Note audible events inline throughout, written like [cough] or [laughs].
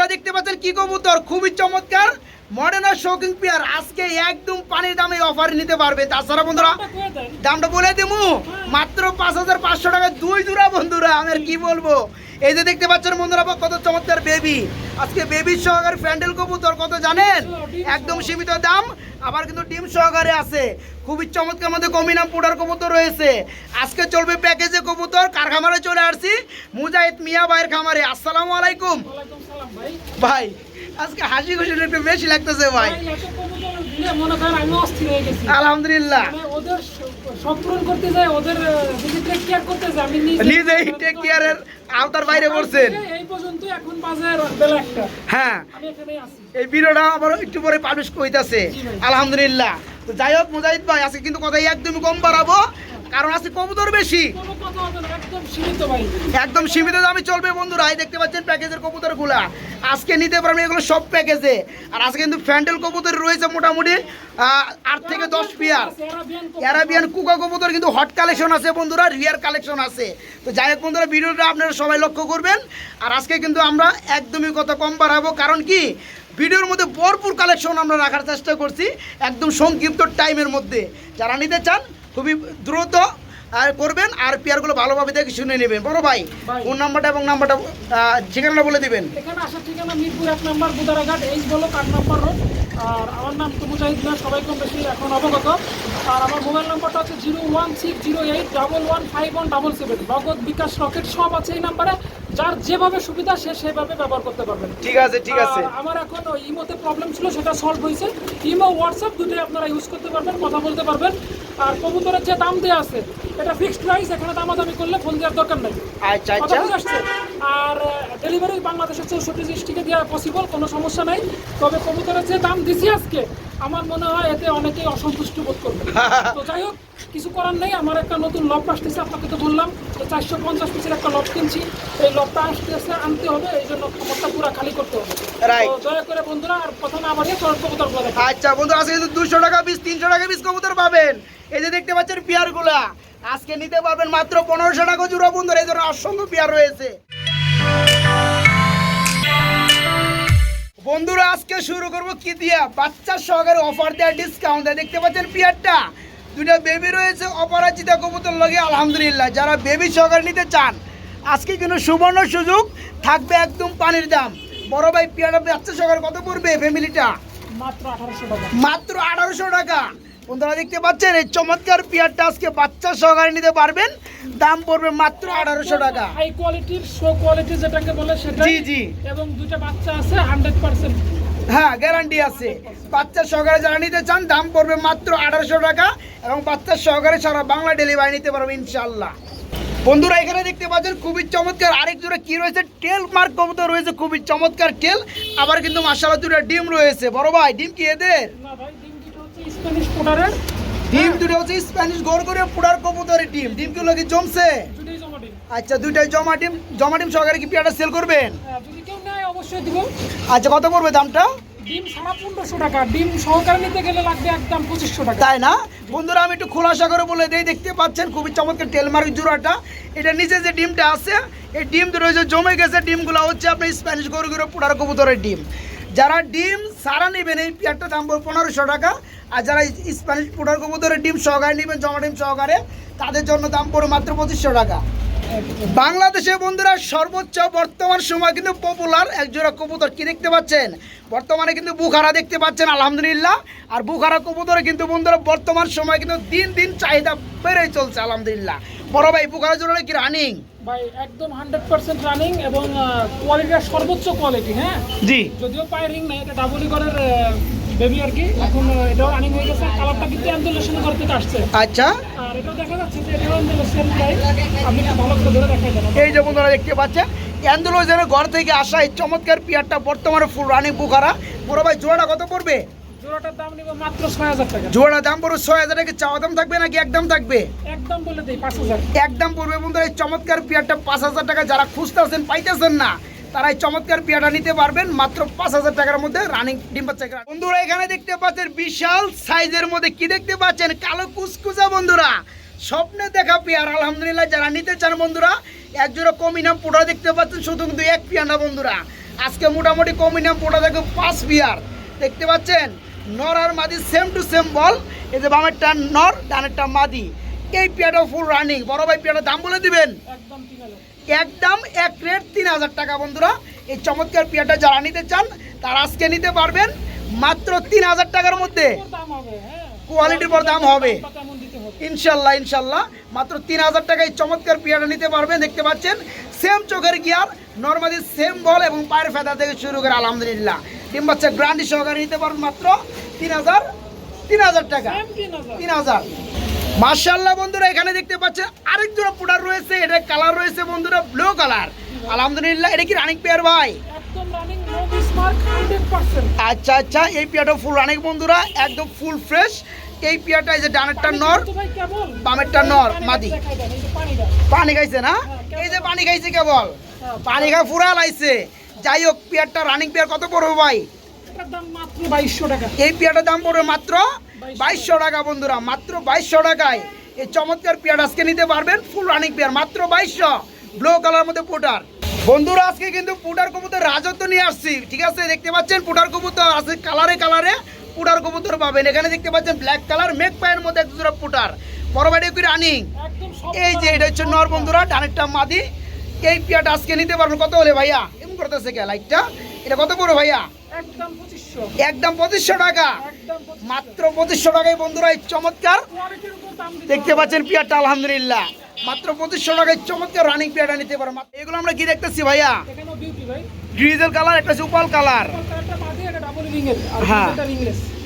বন্ধুরা দেখতে পাচ্ছেন কি কবুতর? খুবই চমৎকার। মডার্ন আর শৌকিং পেয়ার আজকে একদম পানির দামে অফার নিতে পারবে। তাছাড়া বন্ধুরা দামটা বলে দেবো মাত্র পাঁচ হাজার পাঁচশো টাকা দুই জোড়া বন্ধুরা আমি আর কি বলব? এই যে দেখতে পাচ্ছেন বন্ধুরা কত চমৎকার বেবি আজকে বেবির সহকারে প্যান্ডেল কবুতর কত জানেন? একদম সীমিত দাম আবার কিন্তু ডিম সহকারে আছে। খুবই চমৎকার মধ্যে কমিনাম পুডার কবুতর রয়েছে। আজকে চলবে প্যাকেজে কবুতর কার খামারে চলে আসছি? মুজাহিদ মিয়া ভাইয়ের খামারে। আসসালামু আলাইকুম। ভাই। ভাই আজকে হাসি খুশি একটু বেশি লাগতেছে ভাই। আলহামদুলিল্লাহ। নিজেই টেক কেয়ারের আওতার বাইরে পড়ছেন। হ্যাঁ। এই ভিডিওটা আবার একটু পরে পাবলিশ কইতাছে। আলহামদুলিল্লাহ। যাই হোক মুজাহিদ ভাই আজকে কিন্তু কথা একদমই কম বাড়াবো। কারণ আজকে কবুতর বেশি। কথা একদম সীমিত দামে চলবে বন্ধুরা, এই দেখতে পাচ্ছেন প্যাকেজের কবুতরগুলা আজকে নিতে পারবেন এগুলো সব প্যাকেজে। আর আজকে কিন্তু ফ্যান্ডেল কবুতর রয়েছে মোটামুটি আট থেকে দশ পিয়ার। অ্যারাবিয়ান কুকা কবুতর কিন্তু হট কালেকশন আছে বন্ধুরা, রিয়ার কালেকশন আছে। তো যাই হোক বন্ধুরা, ভিডিওটা আপনারা সবাই লক্ষ্য করবেন। আর আজকে কিন্তু আমরা একদমই কত কম বাড়াবো, কারণ কি? ভিডিওর মধ্যে ভরপুর কালেকশন আমরা রাখার চেষ্টা করছি, একদম সংক্ষিপ্ত টাইমের মধ্যে। যারা নিতে চান খুবই দ্রুত আর করবেন আর পেয়ারগুলো ভালোভাবে দেখে শুনে নেবেন। বড় ভাই। ফোন নাম্বারটা এবং নাম্বারটা ঠিকানাটা বলে দিবেন। এখানে আসার ঠিকানা মিরপুর এক নম্বর বুদারাঘাট এই বলো আট নম্বর রোড। আর আমার নাম তো মুজাহিদ না সবাই কম বেশি এখন অবগত। আর আমার মোবাইল নাম্বারটা হচ্ছে zero one six zero eight double one five one double seven. Nagad bKash Rocket সব আছে এই নাম্বারে। যার যেভাবে সুবিধা সে সেভাবে ব্যবহার করতে পারবেন ঠিক আছে ঠিক আছে। আমার এখন ইমোতে প্রবলেম ছিল সেটা সলভ হয়েছে। ইমো হোয়াটসঅ্যাপ দুটোই আপনারা ইউজ করতে পারবেন কথা বলতে পারবেন। আর কবুতরের যে দাম দেওয়া আছে এটা ফিক্সড প্রাইস এখানে দামাদামি করলে ফোন দেওয়ার দরকার নেই। আচ্ছা আচ্ছা। আর ডেলিভারি বাংলাদেশের চৌষট্টি ডিস্ট্রিক্টে দেওয়া পসিবল কোনো সমস্যা নাই। তবে কবুতরের যে দাম দিছি আজকে আমার মনে হয় এতে অনেকেই অসন্তুষ্ট বোধ করবে। [laughs] তো যাই হোক কিছু করার নেই। আমার একটা নতুন লব আসতেছে আপনাকে তো বললাম যে চারশো পঞ্চাশ পিসের একটা লব কিনছি। এই লবটা আসতেছে আনতে হবে এই জন্য খাবারটা পুরো খালি করতে হবে। তো দয়া করে বন্ধুরা আর প্রথমে চরণ কবুতরগুলো আচ্ছা বন্ধু আজকে দুশো টাকা পিস তিনশো টাকা পিস কবুতর পাবেন। এই যে দেখতে পাচ্ছেন পেয়ারগুলা আজকে নিতে পারবেন মাত্র পনেরোশো টাকা জুড়া বন্ধুরা এই ধরনের অসংখ্য পেয়ার রয়েছে। বন্ধুরা আজকে শুরু করব কি দিয়া? বাচ্চা সহকারে অফার দেওয়া ডিসকাউন্ট দেয়। দেখতে পাচ্ছেন পেয়ারটা? দুইটা বেবি রয়েছে অপরাজিতা কবুতর লগে আলহামদুলিল্লাহ। যারা বেবি সহকারে নিতে চান আজকে কিন্তু সুবর্ণ সুযোগ থাকবে একদম পানির দাম। বড় ভাই পেয়ারটা বাচ্চা সহকারে কত পড়বে ফ্যামিলিটা মাত্র আঠারোশো টাকা। মাত্র আঠারোশো টাকা। বন্ধুরা দেখতে পাচ্ছেন এই চমৎকার পেয়ারটা আজকে বাচ্চা সহকারে নিতে পারবেন। দাম পড়বে মাত্র আঠারোশো টাকা। হাই কোয়ালিটির শো কোয়ালিটি যেটাকে বলে সেটা জি জি। এবং দুইটা বাচ্চা আছে হান্ড্রেড পার্সেন্ট হ্যাঁ গ্যারান্টি আছে। বাচ্চা সহকারে যারা নিতে চান দাম পড়বে মাত্র আঠারোশো টাকা এবং বাচ্চা সহকারে সারা বাংলা ডেলিভারি নিতে পারবে ইনশাল্লাহ বন্ধুরা এখানে দেখতে পাচ্ছেন খুবই চমৎকার আরেক জোড়া কি রয়েছে? টেল মার্ক কবুতর রয়েছে খুবই চমৎকার টেল আবার কিন্তু মাসাল্লাহ দুটো ডিম রয়েছে। বড় ভাই ডিম কি এদের না ভাই ডিম দুটো হচ্ছে স্প্যানিশ পোটারের ডিম দুটো হচ্ছে স্প্যানিশ গোর করে পুরার কবুতরের ডিম। ডিমগুলো কি জমছে? ডিম। আচ্ছা দুইটাই জমা ডিম। জমা ডিম সহকারে কি পেয়ারটা সেল করবেন? হ্যাঁ, যদি কেউ নেয় অবশ্যই দিব। আচ্ছা কত পড়বে দামটা? ডিম সাড়ে পনেরোশো টাকা। ডিম সহকারে নিতে গেলে লাগবে একদম পঁচিশশো টাকা। তাই না? বন্ধুরা আমি একটু খোলাসা করে বলে দেই দেখতে পাচ্ছেন খুবই চমৎকার টেলমার্ক জোড়াটা। এটা নিচে যে ডিমটা আছে এই ডিম দুটো যে জমে গেছে ডিমগুলো হচ্ছে আপনার স্প্যানিশ গরু গরু পুরার কবুতরের ডিম। যারা ডিম সারা নেবেন এই পেয়ারটা দাম পনেরোশো টাকা। আর যারা স্প্যানিশ পুটার কবুতরের ডিম সহকারে নেবেন জমা ডিম সহকারে তাদের জন্য দাম পড়বে মাত্র পঁচিশশো টাকা। বাংলাদেশে বন্ধুরা সর্বোচ্চ বর্তমান সময় কিন্তু পপুলার একজোড়া কবুতর কি দেখতে পাচ্ছেন? বর্তমানে কিন্তু বুখারা দেখতে পাচ্ছেন আলহামদুলিল্লাহ। আর বুখারা কবুতরে কিন্তু বন্ধুরা বর্তমান সময় কিন্তু দিন দিন চাহিদা বেড়েই চলছে আলহামদুলিল্লাহ। বড় ভাই বুখারা জোড়া কি রানিং ভাই একদম হান্ড্রেড পার্সেন্ট রানিং এবং কোয়ালিটিটা সর্বোচ্চ কোয়ালিটি হ্যাঁ? জি। যদিও পায়ে রিং নাই এটা ডাবলি করার বেবি আর কি এখন এটাও রানিং হয়ে গেছে কালারটা কিন্তু অ্যান্ডুলেশন থেকে আসছে। আচ্ছা। আর এটাও দেখা যাচ্ছে যে এটাও অ্যান্ডুলেশন গাই আপনি ভালো করে ধরে দেখাই দেন। এই যে বন্ধুরা দেখতে পাচ্ছেন অ্যান্ডোলোজের ঘর থেকে আসা এই চমৎকার পিয়ারটা বর্তমানে ফুল রানিং বুখারা। বড় ভাই জোড়াটা কত পড়বে? জোড়াটার দাম নিব মাত্র ছয় হাজার টাকা। জোড়া দাম টাকা। চাওয়া দাম থাকবে নাকি একদম থাকবে? একদম বলে দিই একদম পড়বে বন্ধুরা এই চমৎকার পেয়ারটা টাকা। যারা খুঁজতেছেন পাইতেছেন না। তারা চমৎকার পেয়ারটা নিতে পারবেন, মাত্র পাঁচ হাজার টাকার মধ্যে রানিং ডিম বাচ্চা বন্ধুরা, এখানে দেখতে পাচ্ছেন বিশাল সাইজের মধ্যে কি দেখতে পাচ্ছেন? কালো কুচকুচা বন্ধুরা, স্বপ্নে দেখা পেয়ার। আলহামদুলিল্লাহ, যারা নিতে চান বন্ধুরা এক জোড়া কমি নাম পুরো দেখতে পাচ্ছেন, শুধু কিন্তু এক পিয়া না বন্ধুরা। আজকে মোটামুটি কমিনিয়াম পোটা দেখো পাঁচ বিয়ার দেখতে পাচ্ছেন, নর আর মাদি সেম টু সেম বল। এই যে বামেরটা নর, ডানেরটা মাদি। এই পেয়ারটা ফুল রানিং বড় ভাই পেয়ারটার দাম বলে দিবেন? একদম একদম এক রেট তিন হাজার টাকা বন্ধুরা। এই চমৎকার পেয়ারটা যারা নিতে চান তারা আজকে নিতে পারবেন মাত্র তিন হাজার টাকার মধ্যে। দাম হবে হ্যাঁ কোয়ালিটির পর দাম হবে। ইনশাল্লাহ ইনশাল্লাহ। মাত্র তিন হাজার টাকায় চমৎকার পেয়ারটা নিতে পারবেন দেখতে পাচ্ছেন? সেম চোখের গিয়ার নর্মালি সেম বল এবং পায়ের ফেদা থেকে শুরু করে আলহামদুলিল্লাহ। ডিম বাচ্চা গ্রান্ডি সহকারে নিতে পারবেন মাত্র তিন হাজার তিন হাজার টাকা। তিন হাজার। মার্শাল্লাহ বন্ধুরা এখানে দেখতে পাচ্ছেন আরেক জোড়া পুডার রয়েছে এটা কালার রয়েছে বন্ধুরা ব্লু কালার আলহামদুলিল্লাহ এটা কি রানিং পেয়ার ভাই? আচ্ছা আচ্ছা এই পেয়ারটা ফুল রানিং বন্ধুরা একদম ফুল ফ্রেশ এই পেয়ারটা এই যে ডানেরটা নর বামেরটা নর, মাদি। পানি খাইছে না? এই যে পানি খাইছে কেবল। পানি খা ফুরা লাইছে। যাই হোক পেয়ারটা রানিং পেয়ার কত পড়বে ভাই? এই পেয়ারটার দাম পড়বে মাত্র বাইশশো টাকা বন্ধুরা মাত্র বাইশশো টাকায়। এই চমৎকার পেয়ার আজকে নিতে পারবেন ফুল রানিং পেয়ার মাত্র বাইশশো। ব্লু কালার মধ্যে পোটার। বন্ধুরা আজকে কিন্তু পুটার কবুতর রাজত্ব নিয়ে আসছি ঠিক আছে? দেখতে পাচ্ছেন পুটার কবুতর আছে কালারে কালারে পুটার কবুতর পাবেন এখানে দেখতে পাচ্ছেন ব্ল্যাক কালার মেক পায়ের মধ্যে এক পুটার। বড় বাড়ি কি রানিং এই যে এটা হচ্ছে নর বন্ধুরা ডানেরটা মাদি। এই পেয়ারটা আজকে নিতে পারবেন কত হলে ভাইয়া? এমন করতেছে কে লাইটটা এটা কত বড় ভাইয়া? একদম একদম পঁচিশশো টাকা। একদম মাত্র পঁচিশশো টাকায় বন্ধুরা এই চমৎকার। দেখতে পাচ্ছেন পেয়ারটা আলহামদুলিল্লাহ। মাত্র পঁচিশশো টাকায় চমৎকার রানিং পেয়ারটা নিতে পারো। এগুলো আমরা কি দেখতেছি ভাইয়া? গ্রিজেল কালার একটা সুপাল কালার হ্যাঁ।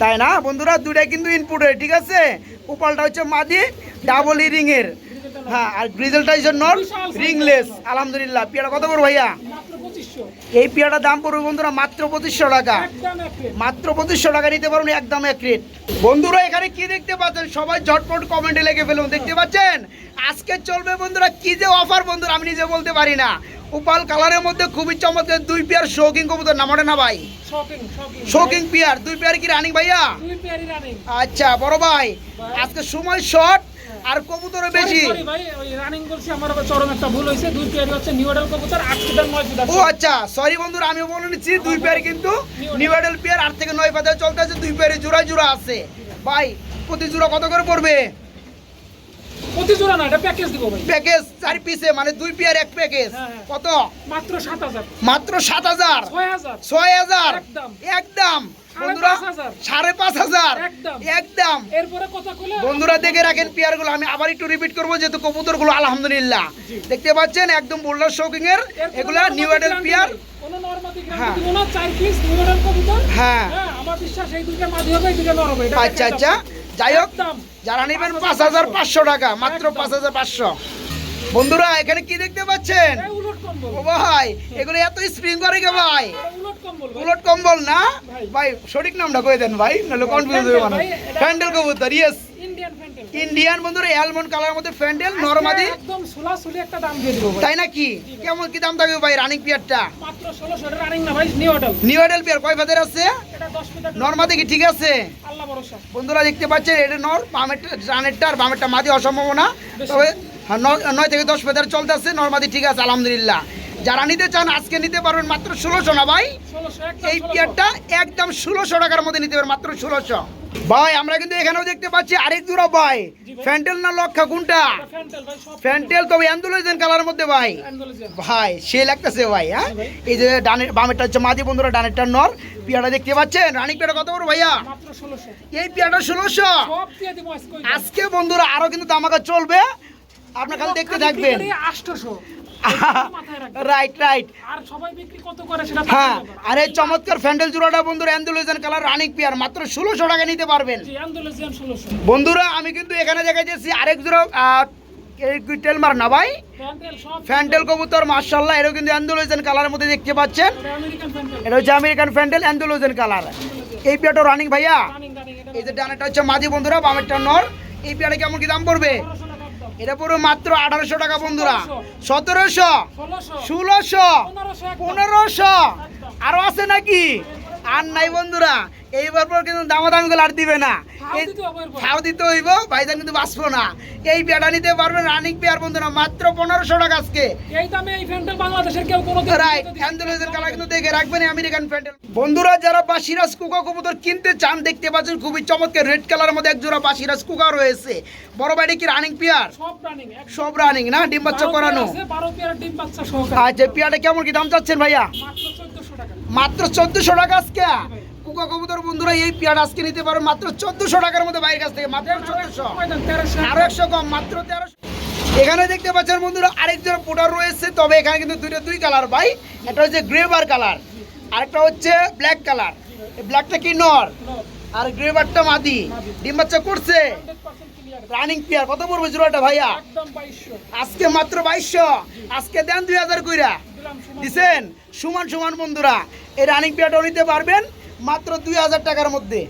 তাই না? বন্ধুরা দুটাই কিন্তু ইনপুটের ঠিক আছে? উপালটা হচ্ছে মাদি ডাবল রিং এর। হ্যাঁ আর গ্রিজেলটা হচ্ছে নর রিংলেস আলহামদুলিল্লাহ। পেয়ারা কত বড় ভাইয়া? এই পেয়ারটার দাম পড়বে বন্ধুরা মাত্র পঁচিশশো টাকা। মাত্র পঁচিশশো টাকা নিতে পারবেন একদম এক রেট। বন্ধুরা এখানে কি দেখতে পাচ্ছেন? সবাই ঝটপট কমেন্টে লেগে ফেলুন দেখতে পাচ্ছেন? আজকে চলবে বন্ধুরা কি যে অফার বন্ধুরা আমি নিজে বলতে পারি না। উপাল কালারের মধ্যে খুবই চমৎকার দুই পেয়ার শৌকিং কবুতর নাম ওঠে না ভাই? শৌকিং পেয়ার দুই পেয়ার কি রানিং ভাইয়া? আচ্ছা বড় ভাই আজকে সময় শর্ট আর কবুতরও বেশি। ভাই ওই রানিং বলছি আমার চরম একটা ভুল হয়েছে। দুই পেয়ারি হচ্ছে নিউ এডাল কবুতর আট ফিটার নয় ফিটার ও আচ্ছা সরি বন্ধুরা আমি বলে নিচ্ছি দুই পেয়ার কিন্তু নিউডেল পেয়ার আট থেকে নয় পাতা চলতে আছে দুই পেয়ারে জোড়া জোড়া আছে। ভাই প্রতি জোড়া কত করে পড়বে? প্রতি জোড়া না এটা প্যাকেজ দিব ভাই। প্যাকেজ চার পিসে মানে দুই পেয়ার এক প্যাকেজ হ্যাঁ। কত? মাত্র সাত হাজার। মাত্র একদম। একদম। সাড়ে পাঁচ হাজার। একদম। বন্ধুরা দেখে রাখেন পেয়ারগুলো আমি আবার একটু রিপিট করব যেহেতু কবুতরগুলো আলহামদুলিল্লাহ দেখতে পাচ্ছেন একদম বোল্ডার শৌকিং এর এগুলা নিউ এডেল পেয়ার। নেই। কোনো নর্মাদি হ্যাঁ। হ্যাঁ। হ্যাঁ আচ্ছা আচ্ছা। যাই হোক যারা নেবেন পাঁচ হাজার পাঁচশো। টাকা মাত্র পাঁচ হাজার পাঁচশো। বন্ধুরা এখানে কি দেখতে পাচ্ছেন? ও ভাই এগুলো এত স্প্রিং করে কে ভাই? উলট কম্বল না? ভাই। সঠিক নামটা কয়ে দেন ভাই নাহলে কনফিউজ হয়ে মানে ফ্যান্ডেল কবুতর ইয়েস ইন্ডিয়ান বন্ধুরা অ্যালমন্ড কালার মধ্যে ফ্যান্ডেল নরমাদি। একদম সোলাসুলি একটা দাম দিয়ে দিব তাই নাকি? কেমন কি দাম থাকবে ভাই রানিং পিয়ারটা মাত্র ষোলোশো এটা রানিং না ভাই নিউ এডেল নিউ এডেল পিয়ার কয় ফাদের আছে? এটা দশ মিটার নরমাদি কি ঠিক আছে? আল্লাহ ভরসা। বন্ধুরা দেখতে পাচ্ছেন এটা নর বামেরটা রানেরটা আর বামেরটা মাদি অসম্ভাবনা তবে হ্যাঁ, নয় থেকে দশ ফেদার চলতে আছে নরমাদি ঠিক আছে আলহামদুলিল্লাহ। যারা নিতে চান আজকে নিতে পারবেন মাত্র ষোলোশো না ভাই? এই 1600 পেয়ারটা একদম ষোলোশো টাকার মধ্যে নিতে পারবেন মাত্র ষোলোশো। ভাই আমরা কিন্তু এখানেও দেখতে পাচ্ছি আরেক জোড়া ভাই। ফ্যান্টেল না লক্ষা কোনটা? ফ্যান্টেল তবে অ্যান্ডোলজেন কালারের মধ্যে ভাই। ভাই সে লাগতেছে ভাই হ্যাঁ? এই যে ডানের বামেরটা হচ্ছে মাদি বন্ধুরা ডানেরটা নর। পিয়াটা দেখতে পাচ্ছেন? রানিক পেয়াটা কত বড় ভাইয়া? এই পিয়াটা ষোলোশো। আজকে বন্ধুরা আরও কিন্তু তামাকা চলবে। আপনার খালি দেখতে থাকবেন। [laughs] রাইট রাইট আর সবাই বিক্রি কত করে সেটা হ্যাঁ আর এই চমৎকার ফ্যান্ডেল জোড়াটা বন্ধুরা অ্যান্ডোলজেন কালার রানিক পিয়ার মাত্র ষোলোশো টাকা নিতে পারবেন। অ্যান্ডোলজিয়ান বন্ধুরা আমি কিন্তু এখানে দেখাইতেছি আরেক জোড়া না ভাই? ফ্যান্ডেল কবুতর মার্শাল্লাহ কিন্তু কালারের মধ্যে দেখতে পাচ্ছেন। এটা হচ্ছে আমেরিকান ফ্যান্ডেল অ্যান্ডোলজেন কালার এই রানিং ভাইয়া? রানিং রানিং এটা এই যে ডানাটা হচ্ছে মাদি বন্ধুরা বামেরটা নর। এই পিয়াটা কেমন কি দাম পড়বে? এটা পুরো মাত্র আঠারোশো টাকা বন্ধুরা। সতেরোশো ষোলোশো পনেরোশো। আরও আছে নাকি? আর নাই বন্ধুরা এইবার পর কিন্তু দামাদামি গুলো আর দিবে না। খাও দিতে। হইব ভাইজান কিন্তু বাঁচবো না। এই পেয়ারটা নিতে পারবেন রানিং পেয়ার বন্ধুরা মাত্র পনেরোশো টাকা আজকে। এই দামে এই ফ্যান্ডেল বাংলাদেশের কেউ কোনো রাইট হ্যান্ডেলের কালার কিন্তু দেখে রাখবেন আমেরিকান বন্ধুরা যারা বাসিরাজ কুকা কবুতর কিনতে চান দেখতে পাচ্ছেন খুবই চমৎকার রেড কালারের মধ্যে এক জোড়া বাসিরাজ কুকা রয়েছে। বড় বাড়ি কি রানিং পেয়ার সব রানিং না? ডিম বাচ্চা করানো? আচ্ছা পেয়ারটা কেমন কি দাম চাচ্ছেন ভাইয়া? মাত্র চোদ্দশো টাকা আজকে। কুকা কবুতর বন্ধুরা, এই পেয়ার আজকে নিতে পারো মাত্র চোদ্দশো টাকার মধ্যে বাইরের কাছ থেকে। মাত্র চোদ্দশো। আরও একশো কম, মাত্র তেরোশো। এখানে দেখতে পাচ্ছেন বন্ধুরা, আরেকজন পোটার রয়েছে, তবে এখানে কিন্তু দুইটা দুই কালার ভাই। একটা হচ্ছে গ্রেভার কালার আরেকটা হচ্ছে ব্ল্যাক কালার ব্ল্যাকটা কি নর? আর গ্রেভারটা মাদি। ডিম বাচ্চা করছে? রানিং পেয়ার কত পড়বে জোড়াটা ভাইয়া? আজকে মাত্র বাইশশো। আজকে দেন দুই হাজার কইরা। দিছেন? সমান সমান বন্ধুরা। এই রানিং পেয়ারটাও নিতে পারবেন মাত্র দুই হাজার টাকার মধ্যে।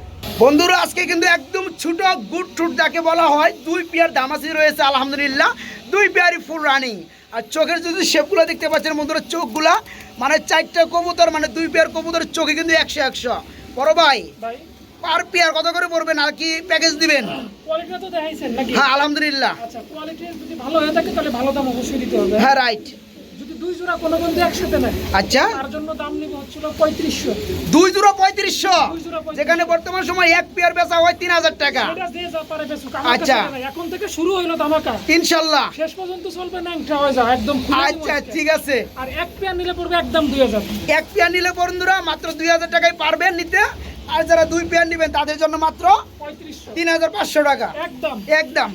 বন্ধুরা আজকে কিন্তু একদম ছোট গুড টুট যাকে বলা হয় দুই পেয়ার দামাসি রয়েছে আলহামদুলিল্লাহ। দুই পেয়ারই ফুল রানিং আর চোখের যদি শেপগুলো দেখতে পাচ্ছেন বন্ধুরা চোখগুলা মানে চারটা কবুতর মানে দুই পেয়ার কবুতর চোখে কিন্তু একশো একশো। বড় ভাই পার পেয়ার কত করে পড়বেন? আর কি প্যাকেজ দিবেন? হ্যাঁ আলহামদুলিল্লাহ। আচ্ছা হয়ে রাইট দুই জোড়া কোনো বন্ধু একসাথে নেয়। আচ্ছা। তার জন্য দাম নিবে হচ্ছিল পঁয়ত্রিশশো। দুই জোড়া। যেখানে বর্তমান সময় এক পেয়ার বেচা হয় তিন হাজার টাকা। এটা দিয়ে যা পারে বেচুক, আচ্ছা। এখন থেকে শুরু ধামাকা। শেষ পর্যন্ত চলবে হয়ে যাও একদম আচ্ছা ঠিক আছে। আর এক পেয়ার নিলে পড়বে একদম দুই হাজার। এক পেয়ার নিলে বন্ধুরা মাত্র দুই হাজার টাকায় পারবেন নিতে। আর যারা দুই পেয়ার নেবেন তাদের জন্য মাত্র তিন হাজার পাঁচশো টাকা। একদম। একদম।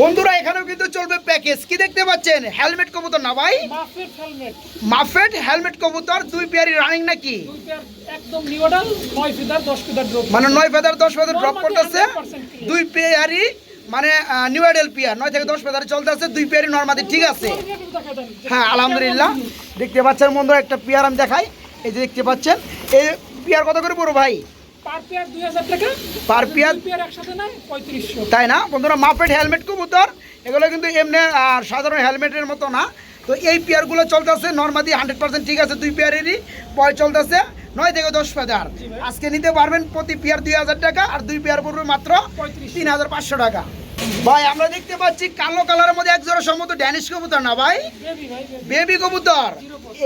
বন্ধুরা এখানেও কিন্তু চলবে প্যাকেজ কি দেখতে পাচ্ছেন? হেলমেট কবুতর না ভাই? মাফেট হেলমেট কবুতর দুই পেয়ারি রানিং নাকি মানে নয় ফেদার দশ ফেদার ড্রপ করতেছে। দুই পেয়ারি মানে নিউ আইডেল পেয়ার নয় থেকে দশ ফেদার চলতেছে দুই পেয়ারি নর্মাদি ঠিক আছে। হ্যাঁ আলহামদুলিল্লাহ। দেখতে পাচ্ছেন বন্ধুরা একটা পেয়ার আমি দেখাই। এই যে দেখতে পাচ্ছেন এই পেয়ার কত করে পড়ো ভাই? পার পেয়ার হাজার তাই না? বন্ধুরা মাফেট হেলমেট কবুতর এগুলো কিন্তু এমনি আর সাধারণ হেলমেটের মতো না। তো এই পেয়ারগুলো চলতেছে নর্মাদি হান্ড্রেড পার্সেন্ট ঠিক আছে দুই পেয়ারেরই বয় চলতেছে নয় থেকে দশ ভাই। আজকে নিতে পারবেন প্রতি পেয়ার দুই হাজার টাকা আর দুই পেয়ার পড়বে মাত্র তিন হাজার পাঁচশো টাকা। ভাই আমরা দেখতে পাচ্ছি কালো কালারের মধ্যে এক জোড়া সম্মত ড্যানিশ কবুতর না ভাই। বেবি কবুতর।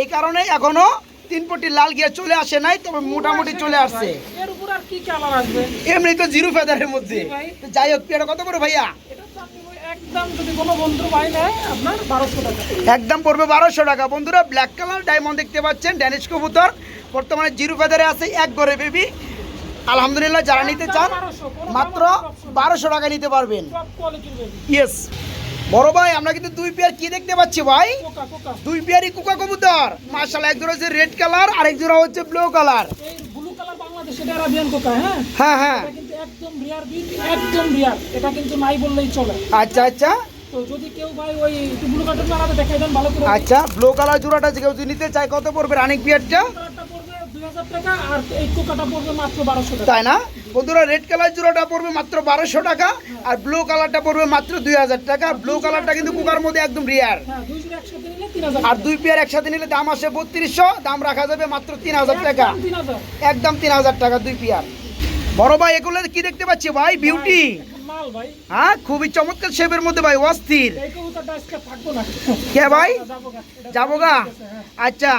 এই কারণে এখনও তিন লাল গিয়ে চলে আসে নাই তবে মোটামুটি চলে আসছে এর উপর আর কি কালার আসবে? এমনি তো জিরো ফেদারের মধ্যে। যাই হোক পেয়ারা কত করে ভাইয়া? এটা একদম পড়বে বারোশো টাকা। বন্ধুরা ব্ল্যাক কালার ডায়মন্ড দেখতে পাচ্ছেন ড্যানিশ কবুতর। বর্তমানে জিরো ফেদারে আছে এক গড়ে বেবি আলহামদুলিল্লাহ যারা নিতে চান মাত্র বারোশো টাকা নিতে পারবেন। ইয়েস বড় ভাই আমরা কিন্তু দুই পেয়ার কি দেখতে পাচ্ছি ভাই? দুই পেয়ারই কুকা কবুতর। মার্শাল এক জোড়া হচ্ছে রেড কালার আর এক জোড়া হচ্ছে ব্লু কালার কালার হ্যাঁ? হ্যাঁ হ্যাঁ। আচ্ছা আচ্ছা। তো যদি কেউ ভাই ওই একটু ব্লু কালারটা দেন ভালো করে। আচ্ছা ব্লু কালার জোড়াটা কেউ যদি নিতে চায় কত পড়বে রানিক টাকা আর এই কোকাটা পড়বে মাত্র বারোশো তাই না? বন্ধুরা রেড কালার জোড়াটা পড়বে মাত্র বারোশো টাকা আর ব্লু কালারটা পড়বে মাত্র দুই হাজার টাকা। ব্লু কালারটা কিন্তু কুকার মধ্যে একদম রিয়ার হ্যাঁ আর দুই পেয়ার একসাথে নিলে দাম আসে বত্রিশশো দাম রাখা যাবে মাত্র তিন হাজার টাকা। একদম তিন হাজার। টাকা দুই পেয়ার বড় ভাই এগুলো কি দেখতে পাচ্ছি ভাই? বিউটি হ্যাঁ খুবই চমৎকার শেপের মধ্যে ভাই অস্থির। কে ভাই? যাব গা। এটা যাব গা? হ্যাঁ। আচ্ছা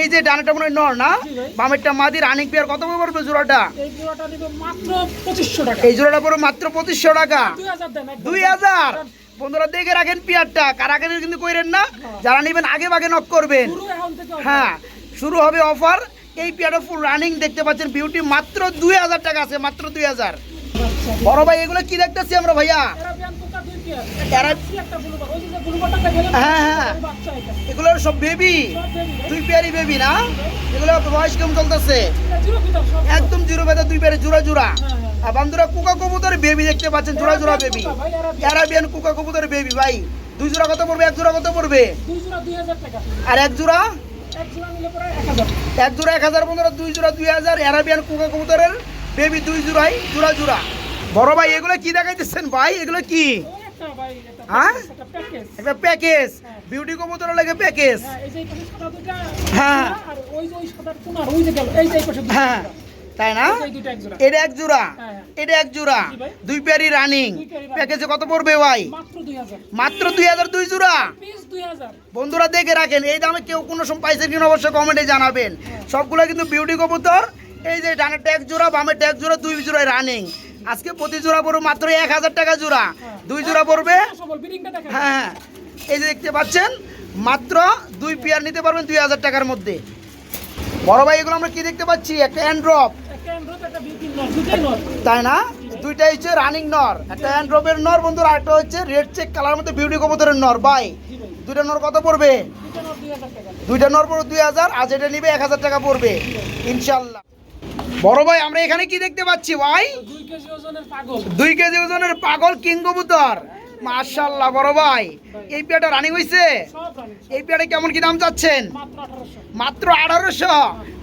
এই যে ডানাটা মনে হয় নর না। বামেরটা মাদির আনিক পেয়ার কত করে পড়বে জোড়াটা? এই জোড়াটা নিবে মাত্র পঁচিশশো টাকা। এই জোড়াটা পড়বে মাত্র পঁচিশশো টাকা। দুই হাজার বন্ধুরা দেখে রাখেন পেয়ারটা কারাকারি কিন্তু কইরেন না? যারা নেবেন আগে ভাগে নক করবেন। হ্যাঁ শুরু হবে অফার এই পেয়ারটা ফুল রানিং দেখতে পাচ্ছেন বিউটি মাত্র দুই হাজার টাকা আছে মাত্র দুই হাজার। আচ্ছা। বড় ভাই এগুলো কি দেখতেছি আমরা ভাইয়া Arabian কোকা দুই পেয়ার। হ্যাঁ, হ্যাঁ। সব বেবি। দুই বেবি না এগুলো। একদম জিরো বেদা দুই জোড়া জোড়া। আর বেবি দেখতে পাচ্ছেন জোড়া জোড়া বেবি। অ্যারাবিয়ান বেবি ভাই দুই জোড়া কত পড়বে এক জোড়া কত পড়বে। আর এক জোড়া এক জোড়া এক হাজার। বন্ধুরা দুই জোড়া দুই হাজার কবুতরের বেবি দুই জোড়াই জোড়া জোড়া বড় ভাই এগুলো কি দেখাইতেছেন ভাই এগুলো কি হ্যাঁ? এটা একটা প্যাকেজ বিউটি কবুতরের লাগে প্যাকেজ হ্যাঁ, হ্যাঁ। হ্যাঁ। তাই না? এই দুটো এক জোড়া। এটা এক জোড়া। হ্যাঁ। এটা এক জোড়া। দুই পেয়ারি রানিং। প্যাকেজে কত পড়বে ভাই? মাত্র দুই হাজার। দুই জোড়া? বন্ধুরা দেখে রাখেন এই দামে কেউ কোনো সময় পাইছে কিনা অবশ্যই কমেন্টে জানাবেন। সবগুলো কিন্তু বিউটি কবুতর। এই যে ডানে ট্যাগ জোড়া বামের ট্যাগ জোড়া দুই জোড়ায় রানিং আজকে প্রতি জোড়া পড়বে মাত্র এক হাজার টাকা জোড়া। দুই জোড়া পড়বে। বিডিংটা দেখেন। হ্যাঁ হ্যাঁ। এই যে দেখতে পাচ্ছেন মাত্র দুই পেয়ার নিতে পারবেন দুই হাজার টাকার মধ্যে। বড় ভাই এগুলো আমরা কি দেখতে পাচ্ছি? একটা অ্যান্ড্রপ একটা একটা তাই না? দুইটাই হচ্ছে রানিং নর। একটা অ্যান্ড্রপের নর বন্ধুরা আরেকটা হচ্ছে রেড চেক কালার মধ্যে বিউটি কবুতরের নর। বাই ভাই দুইটা নর কত পড়বে? দুইটা নর পড়বে দুই হাজার আর যেটা নিবে এক হাজার টাকা পড়বে। ইনশাল্লাহ। বড় ভাই আমরা এখানে কি দেখতে পাচ্ছি ভাই? দুই কেজি ওজনের পাগল। কিং কবুতর মার্শাল্লাহ বড় ভাই। এই পেয়াটা রানিং হইছে? এই পেয়ারে কেমন কি দাম চাচ্ছেন? মাত্র আঠারোশো।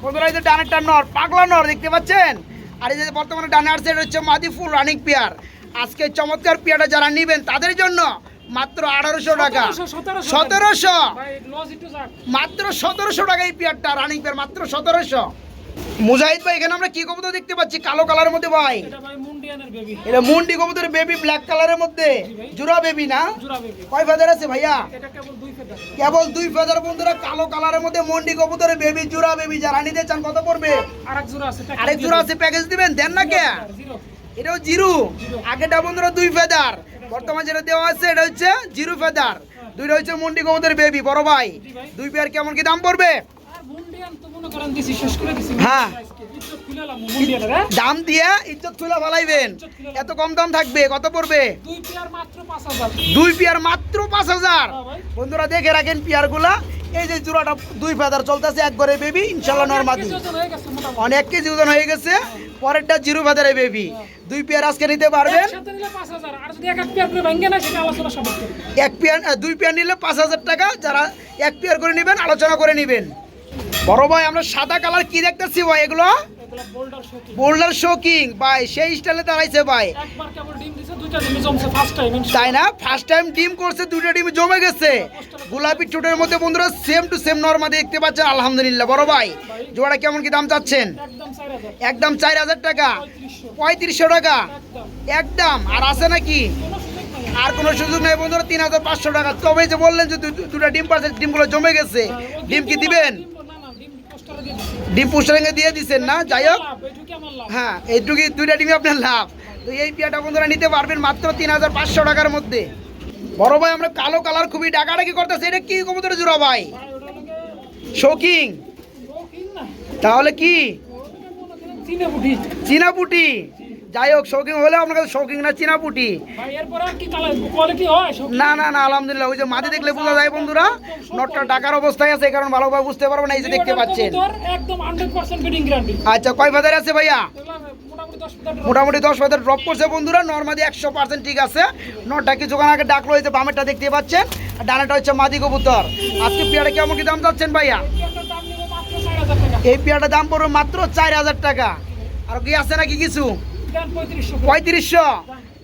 বন্ধুরা এই যে নর পাগলা নর দেখতে পাচ্ছেন? আর এই যে বর্তমানে ডানে আসছে এটা হচ্ছে মাদি ফুল রানিং পেয়ার। আজকে চমৎকার পেয়ারটা যারা নিবেন তাদের জন্য মাত্র আঠারোশো টাকা। সতেরোশো মাত্র সতেরোশো টাকা এই পেয়ারটা রানিং পেয়ার মাত্র সতেরোশো। মুজাহিদ ভাই এখানে আমরা কি কবুতর দেখতে পাচ্ছি? কালো কালারের মধ্যে ভাই। এটা মুন্ডি কবুতর বেবি ব্ল্যাক কালারের মধ্যে। জুরা বেবি না? কয় ফেদার আছে ভাইয়া? কেবল দুই ফেদার বন্ধুরা কালো কালারের মধ্যে মুন্ডি কবুতরের বেবি জুরা বেবি যারা নিতে চান কত পড়বে? আরেক জোড়া আছে আরেক জোড়া আছে প্যাকেজ দিবেন? দেন না কে? এটাও জিরো। আগেটা বন্ধুরা দুই ফেদার বর্তমান যেটা দেওয়া আছে এটা হচ্ছে জিরো ফেদার দুইটা হচ্ছে মুন্ডি কবুতরের বেবি বড় ভাই। দুই পেয়ার কেমন কি দাম পড়বে? হ্যাঁ। হ্যাঁ দাম দিয়ে ইজ্জত খুলে ফেলাইবেন এত কম দাম থাকবে কত পড়বে? দুই পেয়ার মাত্র পাঁচ হাজার। হ্যাঁ বন্ধুরা দেখে রাখেন পেয়ারগুলা। এই যে জোড়াটা দুই ফেদার চলতেছে একবারে বেবি ইনশাল্লাহ নর্মাদি। হয়ে অনেক কেজি ওজন হয়ে গেছে। পরেরটা জিরো ফেদারে বেবি দুই পেয়ার আজকে নিতে পারবেন। এক এক পেয়ার এক দুই পেয়ার নিলে পাঁচ হাজার টাকা। যারা এক পেয়ার করে নেবেন আলোচনা করে নেবেন। বড় ভাই আমরা সাদা কালার কি দেখতেছি ভাই? এগুলো? বোল্ডার শোকিং। ভাই সেই স্টাইলে দাঁড়াইছে ভাই। দুইটা তাই না? ফার্স্ট টাইম ডিম করছে দুটো ডিম জমে গেছে। গোলাপি ঠোঁটের মধ্যে বন্ধুরা সেম টু সেম নর্মা দেখতে পাচ্ছেন আলহামদুলিল্লাহ। বড় ভাই জোড়া কেমন কি দাম চাচ্ছেন? একদম চার হাজার। টাকা। পঁয়ত্রিশশো। টাকা? একদম। আর আছে নাকি? আর কোনো সুযোগ নেই বন্ধুরা তিন হাজার পাঁচশো টাকা। তবে যে বললেন যে দুটো ডিম পাচ্ছে ডিমগুলো জমে গেছে। ডিম কি দিবেন? ডিম না দিয়ে দিচ্ছেন না? যাই হোক। হ্যাঁ এইটুকুই দুইটা ডিমে আপনার লাভ। তো এই পিয়াটা বন্ধুরা নিতে পারবেন মাত্র তিন হাজার পাঁচশো টাকার মধ্যে। বড় ভাই আমরা কালো কালার খুবই ডাকাডাকি করতেছি। এটা কি কবুতরে জোড়া ভাই? শৌকিং তাহলে কি? চিনে চীনাপুটি। যাই হোক শৌকিং হলে আপনার কাছে শৌকিং না চীনাপুটি। না না না আলহামদুলিল্লাহ ওই যে মাটি দেখলে বোঝা যায় বন্ধুরা নটটা ডাকার অবস্থায় আছে কারণ ভালোভাবে বুঝতে পারব না এই যে দেখতে পাচ্ছেন। একদম 100% বিডিং গ্যারান্টি আচ্ছা কয় ফাদার আছে ভাইয়া? মোটামুটি 10 মিটার মোটামুটি দশ হাজার ড্রপ করছে বন্ধুরা নর্মাদি একশো পার্সেন্ট ঠিক আছে। নটটা কিছুক্ষণ আগে ডাকলো হয়েছে বামেরটা দেখতে পাচ্ছেন আর ডানাটা হচ্ছে মাদি কবুতর। আজকে পেয়ারা কেমন কি দাম চাচ্ছেন ভাইয়া? এটার দাম নিব মাত্র 4000 টাকা। এই পেয়ারটার দাম পড়বে মাত্র চার হাজার টাকা। আর কি আছে নাকি কিছু? দেন 3500 পঁয়ত্রিশশো।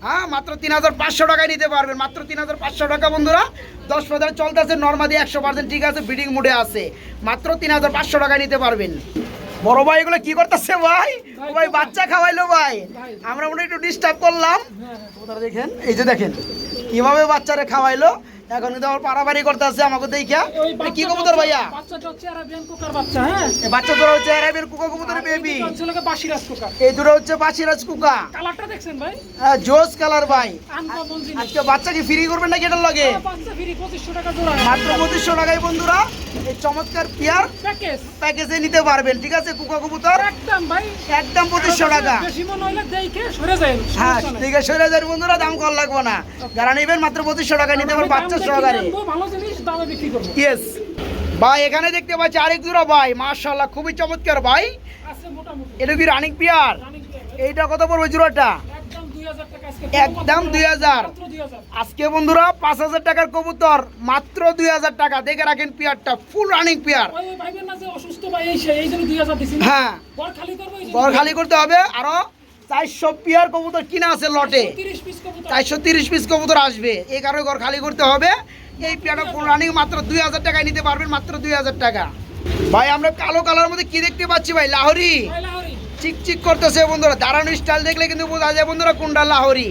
হ্যাঁ মাত্র তিন হাজার পাঁচশো টাকায় নিতে পারবেন। মাত্র তিন হাজার পাঁচশো টাকা বন্ধুরা দশ হাজার চলতেছে নর্মাদি একশো পার্সেন্ট ঠিক আছে বিডিং মুডে আছে। মাত্র তিন হাজার পাঁচশো টাকায় নিতে পারবেন। বড় ভাই এগুলো কি করতেছে ভাই? ও ভাই বাচ্চা খাওয়াইলো ভাই। আমরা মনে একটু ডিস্টার্ব করলাম। দেখেন এই যে দেখেন কীভাবে বাচ্চারা খাওয়াইলো। এখন কিন্তু আমার পাড়াবাড়ি করতে আছে আমাকে দেখা। ওই এটা কি কবুতর ভাইয়া? বাচ্চাটা হচ্ছে আরাবিয়ান কোকার বাচ্চা হ্যাঁ? বাচ্চা হচ্ছে কুকা কবুতরের বেবি এটা হচ্ছে লোকে বাসিরাজ কোকার এই দুটো হচ্ছে বাসিরাজ কুকা কালারটা দেখছেন ভাই? হ্যাঁ, জোস কালার ভাই। আজকে বাচ্চা কি ফ্রি করবেন নাকি এটার লগে? হ্যাঁ, বাচ্চা ফ্রি 2500 টাকা জোড়া। মাত্র টাকায় বন্ধুরা এই চমৎকার পেয়ার প্যাকেজ প্যাকেজে নিতে পারবেন ঠিক আছে কুকা কবুতর? একদম ভাই। একদম পঁচিশশো টাকা। বেশি মনে হইলে দেখে সরে যায় হ্যাঁ সমস্যা ঠিক আছে সরে হাজার বন্ধুরা দাম কম লাগবো না। যারা নেবেন মাত্র পঁচিশশো টাকা নিতে পারবেন বাচ্চা সহকারে ইয়েস ভাই এখানে দেখতে পাচ্ছি আরেক জোড়া ভাই। মার্শাল্লাহ খুবই চমৎকার ভাই। এটা কি রানিং পেয়ার? এইটা কত পড়বে জোড়াটা? একদম 2000 টাকা আজকে একদম 2000 মাত্র 2000 আজকে বন্ধুরা পাঁচ হাজার টাকার কবুতর মাত্র দুই হাজার টাকা। দেখে রাখেন পেয়ারটা ফুল রানিং পেয়ার। ওই ওই ভাইবেন না যে অসুস্থ ভাই এই সেই এই জন্য 2000 দিছি না। হ্যাঁ। ঘর খালি করতে হবে। আরও চারশো পিয়ার কবুতর কিনা আছে লটে। 30 চারশো তিরিশ পিস কবুতর আসবে। এই কারণে ঘর খালি করতে হবে। এই পেয়ারটা ফুল রানিং মাত্র দুই হাজার টাকায় নিতে পারবেন মাত্র দুই হাজার টাকা। ভাই আমরা কালো কালার মধ্যে কি দেখতে পাচ্ছি ভাই? লাহরি। চিকচিক করতেছে বন্ধুরা। দাঁড়ানো স্টাইল দেখলে কিন্তু বোঝা যায় বন্ধুরা কোনটা লাহরি।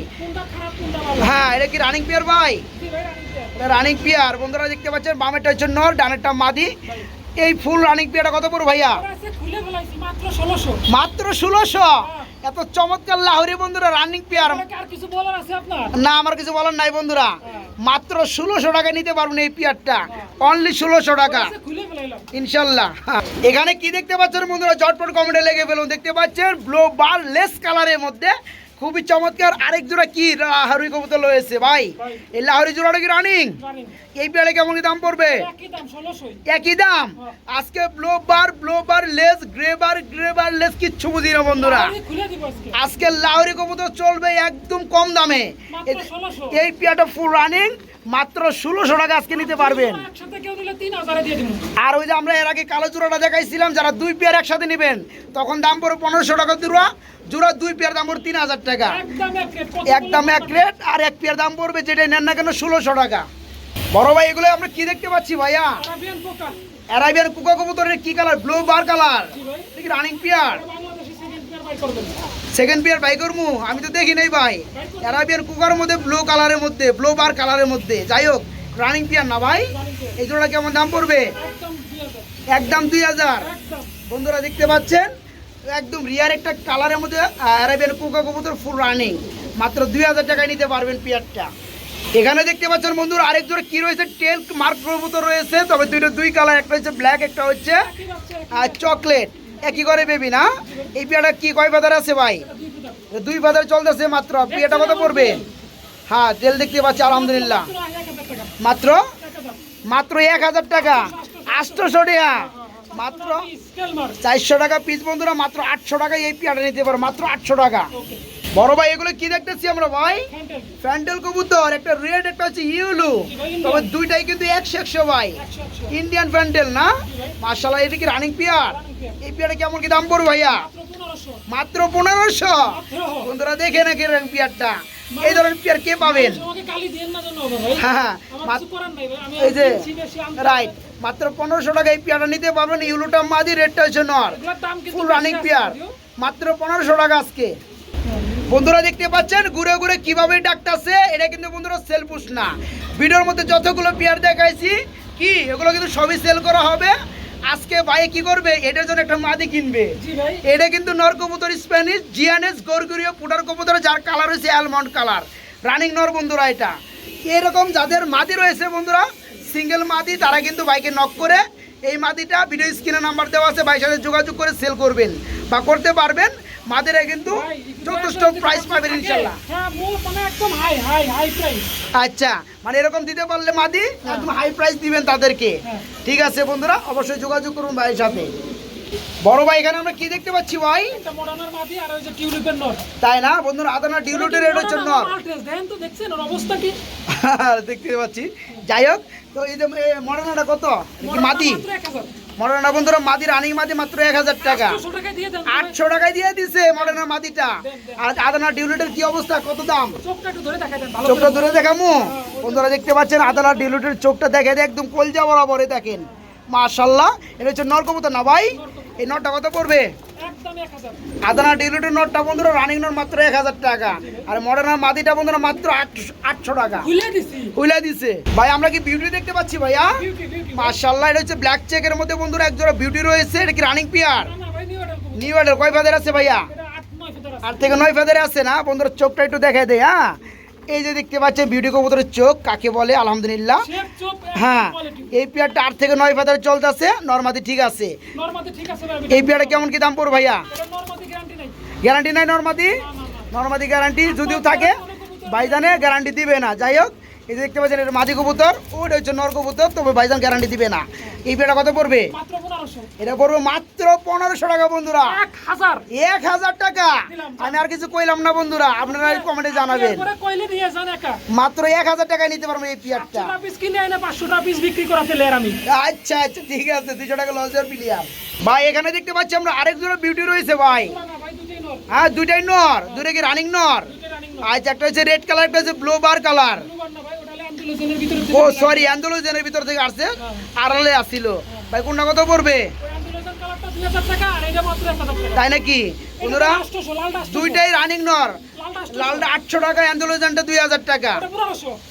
হ্যাঁ এটা কি রানিং পিয়ার ভাই? রানিং পেয়ার বন্ধুরা দেখতে পাচ্ছেন বামেরটা হচ্ছে নর ডানেরটা মাদি। এই ফুল রানিং পিয়ারটা কত পড়ো ভাইয়া? মাত্র ষোলোশো। মাত্র ষোলোশো? এত চমৎকার লাহরি বন্ধুরা রানিং পিয়ার না আমার কিছু বলার নাই বন্ধুরা। মাত্র ষোলোশো টাকা নিতে পারবেন এই পিয়ারটা অনলি ষোলোশো টাকা। ইনশাল্লাহ। হ্যাঁ। এখানে কি দেখতে পাচ্ছেন বন্ধুরা? চটপট কমেন্টে লেগে ফেলুন। দেখতে পাচ্ছেন ব্লো বার লেস কালারের মধ্যে খুবই চমৎকার। আরেক জোড়া কি লাহারি কবুতর রয়েছে ভাই? এই লাহরি জোড়াটা কি রানিং এই পেয়ারে কেমন কি দাম পড়বে? একই দাম দাম আজকে blue bar blue bar less grey bar grey bar grey bar less কিচ্ছু বুঝি না বন্ধুরা। আজকে। লাহরি কবুতর চলবে একদম কম দামে। এই পেয়ারটা ফুল রানিং মাত্র ষোলোশো টাকা আজকে নিতে পারবেন। আর ওই যে আমরা এর আগে কালো জোড়াটা দেখাইছিলাম যারা দুই পেয়ার একসাথে নেবেন তখন দাম পড়ে পনেরোশো টাকা জোড়া জোড়া দুই পেয়ার দাম পড়ে তিন হাজার টাকা। একদম এক রেট এক রেট আর এক পেয়ার দাম পড়বে যেটা নেন না কেন ষোলোশো টাকা। বড় ভাই এগুলো আমরা কি দেখতে পাচ্ছি ভাইয়া? অ্যারাবিয়ান কুকা কবুতরের কি colour blue bar colour running pair second pair buy করমু, আমি তো দেখি নাই ভাই। অ্যারাবিয়ান কুকার মধ্যে ব্লু কালারের মধ্যে ব্লু বার কালারের মধ্যে। যাই হোক রানিং পেয়ার না ভাই। এই জোড়া কেমন দাম পড়বে? একদম দুই হাজার। বন্ধুরা দেখতে পাচ্ছেন? একদম রিয়ার একটা কালারের মধ্যে অ্যারাবিয়ান কুকা কবুতর ফুল রানিং মাত্র দুই হাজার টাকায় নিতে পারবেন পেয়ারটা এখানে দেখতে পাচ্ছেন বন্ধুরা, আরেক জোড়া কি রয়েছে? টেল মার্ক কবুতর রয়েছে, তবে দুইটা দুই কালার একটা হচ্ছে ব্ল্যাক একটা হচ্ছে চকলেট একই করে বেবি না? এই পেয়াটা কি, কয় বাজার আছে ভাই? দুই বাজার চলতেছে মাত্র। পেয়ারটা কত পড়বে? হ্যাঁ তেল দেখতে পাচ্ছি, আলহামদুলিল্লাহ। মাত্র? মাত্র এক হাজার টাকা। আটশোশো টাকা। মাত্র চারশো টাকা পিস বন্ধুরা, মাত্র আটশো টাকা এই পেয়াটা নিতে পারো। মাত্র আটশো টাকা। বড় ভাই এগুলো কি দেখতেছি আমরা ভাই? ফ্যান্ডেল কবুতর একটা রেড একটা হচ্ছে ইউলু তবে দুইটাই কিন্তু একশো একশো ভাই। ইন্ডিয়ান ফ্যান্ডেল না? মার্শাল্লাহ এটা কি রানিং পেয়ার এই পেয়ারে কেমন কি দাম পড়বে ভাইয়া? মাত্র পনেরোশো। বন্ধুরা দেখে নাকি পেয়ারটা এই ধরনের পেয়ার কে পাবেন? হ্যাঁ হ্যাঁ। এই যে রাইট মাত্র পনেরোশো টাকা এই পেয়ারটা নিতে পারবেন। ইউলুটা মাদি রেডটা হচ্ছে নর ফুল রানিং পেয়ার মাত্র পনেরোশো টাকা আজকে। বন্ধুরা দেখতে পাচ্ছেন ঘুরে ঘুরে কীভাবে ডাকতেছে এটা কিন্তু বন্ধুরা সেল পুশ না। ভিডিওর মধ্যে যতগুলো পেয়ার দেখাইছি কি এগুলো কিন্তু সবই সেল করা হবে। আজকে ভাই কি করবে? এটার জন্য একটা মাদি কিনবে। এটা কিন্তু নর কবুতর স্প্যানিশ জিয়ানেস গরগুরিও পুটার কবুতর যার কালার হয়েছে অ্যালমন্ড কালার রানিং নর বন্ধুরা এটা। এরকম যাদের মাদি রয়েছে বন্ধুরা সিঙ্গেল মাদি তারা কিন্তু বাইকে নক করে এই মাদিটা ভিডিও স্ক্রিনে নাম্বার দেওয়া আছে ভাইয়ের সাথে যোগাযোগ করে সেল করবেন বা করতে পারবেন। মাদিরা কিন্তু যথেষ্ট প্রাইস পাবেন ইনশাল্লাহ হ্যাঁ মানে আচ্ছা মানে এরকম দিতে পারলে মাদি একদম হাই প্রাইস দিবেন তাদেরকে। হ্যাঁ। ঠিক আছে বন্ধুরা অবশ্যই যোগাযোগ করুন ভাইয়ের সাথে। বড় ভাই এখানে আমরা কি দেখতে পাচ্ছি ভাই? তাই না? বন্ধুরা আদানা ডিউলুটের রেট হচ্ছে নর। [laughs] দেখতে পাচ্ছি। যাই হোক তো এই যে মডার্নাটা কত? এটা কি মাদি মাত্র 1000 মডার্না বন্ধুরা মাদি রানিং মাদি মাত্র এক হাজার টাকা। 800 টাকা দিয়ে দেন। আটশো টাকায় দিয়ে দিছে মডার্না মাদিটা। আর আদানা ডিউলেটের কি অবস্থা? কত দাম? চোখটা একটু ধরে দেখাই দেন ভালো চোখটা ধরে দেখামু? বন্ধুরা দেখতে পাচ্ছেন আদানা ডিউলেটের চোখটা দেখে একদম কলজা বরাবরে দেখেন। মাশাল্লাহ এটা হচ্ছে নরকমতা না ভাই? এই নটটা কত পড়বে? একদম 1000 আদানা ডিউলুটের নটটা বন্ধুরা রানিং নোট মাত্র এক হাজার টাকা। আর মডার্না মাদিটা বন্ধুরা মাত্র আটশো টাকা। উইলা দিছে। ভাই আমরা কি বিউটি দেখতে পাচ্ছি ভাইয়া? মাশাআল্লাহ এটা হচ্ছে ব্ল্যাক চেকের মধ্যে বন্ধুরা এক জোড়া বিউটি রয়েছে এটা কি রানিং পিয়ার নিউ অর্ডার কয় ফেদার আছে ভাইয়া? এটা 8 9 ফুটার আছে। আট থেকে নয় ফেদারে আছে না? বন্ধুরা চোখটা একটু দেখাই দেয় হ্যাঁ? এই যে দেখতে পাচ্ছেন বিউটি কবুতরের চোখ কাকে বলে? আলহামদুলিল্লাহ। হ্যাঁ এই পেয়ারটা আট থেকে নয় ফাদার চলতেছে নর্মাদি ঠিক আছে। নরমাদি ঠিক আছে এই পেয়ারটা কেমন কি দাম পড়বে ভাইয়া? গ্যারান্টি নাই। নর্মাদি নর্মাদি গ্যারান্টি যদিও থাকে ভাইজানে গ্যারান্টি দিবে না। যাই হোক এই যে দেখতে পাচ্ছেন এটা মাদি কবুতর ওটা হচ্ছে নর কবুতর তবে ভাইজান গ্যারান্টি দিবে না। এই পেয়ারটা কত পড়বে? এটা পড়বে মাত্র পনেরোশো টাকা বন্ধুরা। এক হাজার। টাকা। আমি আর কিছু কইলাম না বন্ধুরা। আপনারা কমেন্টে জানাবেন। যান একা। মাত্র এক হাজার টাকায় নিতে পারবেন এই পিয়ারটা। পিস কিনে আইনা 500 টাকা পিস বিক্রি করাতে আমি। আচ্ছা আচ্ছা ঠিক আছে দুশো টাকা লসের প্লেয়ার ভাই এখানে দেখতে পাচ্ছি আমরা আরেক জোড়া বিউটি রয়েছে ভাই। হ্যাঁ দুইটাই নর। দুটো কি রানিং নর? দুটেই রানিং নর। আচ্ছা একটা হচ্ছে রেড কালার একটা হচ্ছে ব্লু বার কালার ও সরি অ্যান্ডোলোজেনের ভিতর থেকে আসছে? আড়ালে আসছিল ভাই কোনটা কত পড়বে? ওই অ্যান্ডুলেশন কালারটা 2000 টাকা আর এটা মাত্র 1000 টাকা। তাই নাকি? বন্ধুরা। দুইটাই রানিং নর লালটা আটশো টাকা অ্যান্ডোলোজেনটা দুই হাজার টাকা।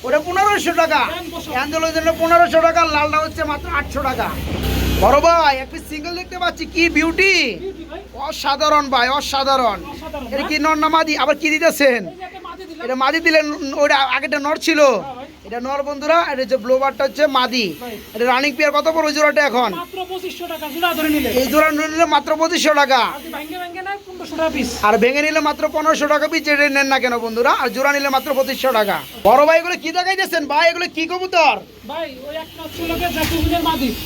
ওটা পনেরোশো। টাকা। অ্যান্ডোলোজেনটা পনেরোশো টাকা লালটা হচ্ছে মাত্র আটশো টাকা। বড় ভাই একটি সিঙ্গেল দেখতে পাচ্ছি। কি বিউটি অসাধারণ ভাই অসাধারণ। এটা হ্যাঁ? কি নর না মাদি? আবার কি দিতেছেন। এটা মাদি দিলেন ওটা আগেটা নর ছিল। হ্যাঁ। এটা নর বন্ধুরা এটা যে ব্লোবারটা হচ্ছে মাদি। এটা রানিং পেয়ার কত পড়বে জোড়াটা এখন? টাকা জোড়া ধরে নিলে। এই মাত্র পঁচিশশো টাকা। আর ভেঙে নিলে মাত্র পনেরোশো টাকা পিস এটা নেন না কেন বন্ধুরা? আর জোড়া নিলে মাত্র পঁচিশশো টাকা। বড় ভাই এগুলো কি দেখাইতেছেন? ভাই এগুলো কি কবুতর?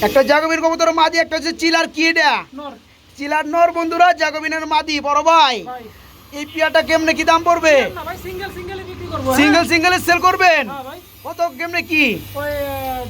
একটা হচ্ছে জাগবিন কবুতর মাদি একটা হচ্ছে চিলার কি এটা? চিলার নর বন্ধুরা জাগবিনের মাদি বড় ভাই। এই পিয়াটা কেমনে কি দাম পড়বে? সিঙ্গেল সিঙ্গেলে সেল করবেন? হ্যাঁ ভাই। কত কেমনে কি? ওই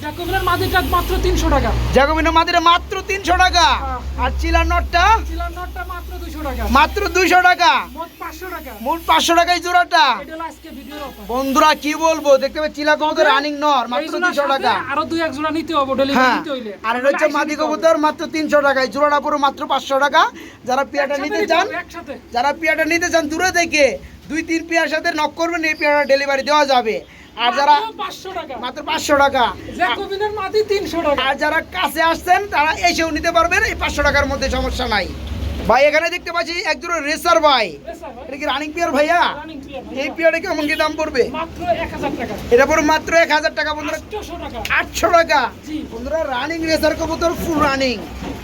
জাকুবিনের মাদিটা মাত্র তিনশো টাকা। জাগবিনের মাদিটা মাত্র তিনশো টাকা? হ্যাঁ। আর চিলার নটটা? চিলার নটটা মাত্র দুইশো টাকা। মাত্র দুইশো টাকা? মোট পাঁচশো টাকা। মোট পাঁচশো টাকায় জোড়াটা? এটা হলো আজকে ভিডিওর অফার বন্ধুরা কি বলব? দেখতে চিলা কবুতর রানিং নর মাত্র দুইশো টাকা। আরও দুই এক জোড়া নিতে হবে ডেলিভারি হ্যাঁ। নিতে হইলে। আর এটা হচ্ছে মাদি কবুতর মাত্র তিনশো টাকায় জোড়াটা পুরো মাত্র পাঁচশো টাকা। যারা পিয়াটা নিতে চান যারা পিয়াটা নিতে চান দূরে থেকে দুই তিন পিয়ার সাথে নক করবেন এই পিয়াটা ডেলিভারি দেওয়া যাবে। আর যারা মাত্র পাঁচশো টাকা। আর যারা কাছে আসছেন তারা এসেও নিতে পারবেন এই পাঁচশো টাকার মধ্যে সমস্যা নাই। ভাই এখানে দেখতে পাচ্ছি একজন রেসার ভাই। এটা কি রানিং পিয়ার ভাইয়া। এই পিয়ারে কেমন কি দাম পড়বে? এটা পড়বে মাত্র এক হাজার টাকা বন্ধুরা। আটশো টাকা। বন্ধুরা রানিং রেসার কবুতর ফুল রানিং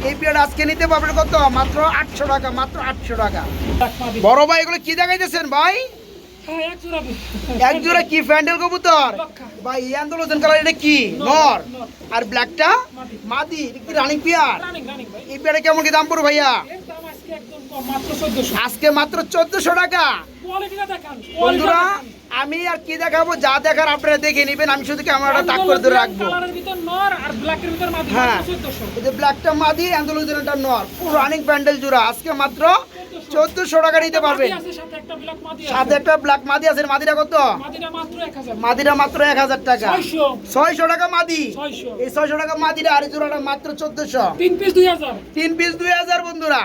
এই পিয়ার আজকে নিতে পারবেন কত? মাত্র আটশো টাকা মাত্র আটশো টাকা। বড় ভাই এগুলো কি দেখাইতেছেন ভাই? এক জোড়া কি? প্যান্ডেল কবুতর? লক্ষা। ভাই এই আন্দোলন কালার এটা কি? নর। আর ব্ল্যাকটা মাদি। কি রানিং পিয়ার এই পিয়ারে কেমন কি দাম পড়বে ভাইয়া? আজকে মাত্র চোদ্দশো। টাকা। বন্ধুরা আমি আর কি দেখাবো যা দেখার আপনারা দেখে নেবেন। আমি শুধু ক্যামেরাটা তাক করে ধরে রাখব? হ্যাঁ। ব্ল্যাকটা মাদি আন্দোলনটা নর। পুরো রানিং প্যান্ডেল জোড়া। আজকে মাত্র চোদ্দশো টাকা নিতে পারবেন। সাথে একটা ব্ল্যাক মাদি আছে। সাথে একটা ব্ল্যাক মাদি আছে মাদিটা কত? মাদিরা মাত্র এক হাজার। টাকা। ছয়শো। টাকা মাদি। এই ছয়শো টাকা মাদিরা আর জোড়াটা মাত্র চোদ্দশো। তিন পিস দুই হাজার। তিন পিস দুই হাজার বন্ধুরা।